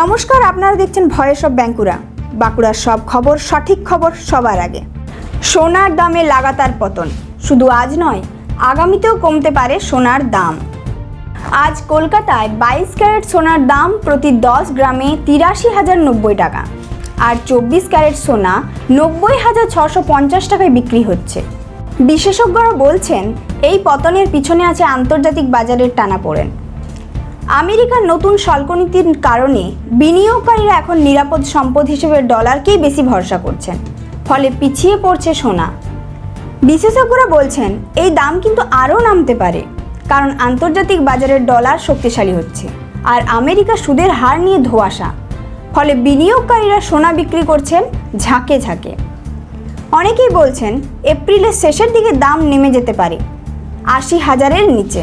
নমস্কার, আপনারা দেখছেন ভয়েস অফ ব্যাঙ্কুরা। বাঁকুড়ার সব খবর, সঠিক খবর সবার আগে। সোনার দামে লাগাতার পতন। শুধু আজ নয়, আগামীতেও কমতে পারে সোনার দাম। আজ কলকাতায় বাইশ ক্যারেট সোনার দাম প্রতি দশ গ্রামে তিরাশি হাজার নব্বই টাকা। আর চব্বিশ ক্যারেট সোনা নব্বই হাজার ছশো পঞ্চাশ টাকায় বিক্রি হচ্ছে। বিশেষজ্ঞরা বলছেন, এই পতনের পিছনে আছে আন্তর্জাতিক বাজারের টানাপোড়েন আমেরিকার নতুন শুল্ক নীতির কারণে বিনিয়োগকারীরা এখন নিরাপদ সম্পদ হিসেবে ডলারকেই বেশি ভরসা করছেন। ফলে পিছিয়ে পড়ছে সোনা। বিশেষজ্ঞরা বলছেন, এই দাম কিন্তু আরও নামতে পারে, কারণ আন্তর্জাতিক বাজারের ডলার শক্তিশালী হচ্ছে আর আমেরিকা সুদের হার নিয়ে ধোয়াশা। ফলে বিনিয়োগকারীরা সোনা বিক্রি করছেন ঝাঁকে ঝাঁকে। অনেকেই বলছেন, এপ্রিলের শেষের দিকে দাম নেমে যেতে পারে, আশি হাজারের নিচে।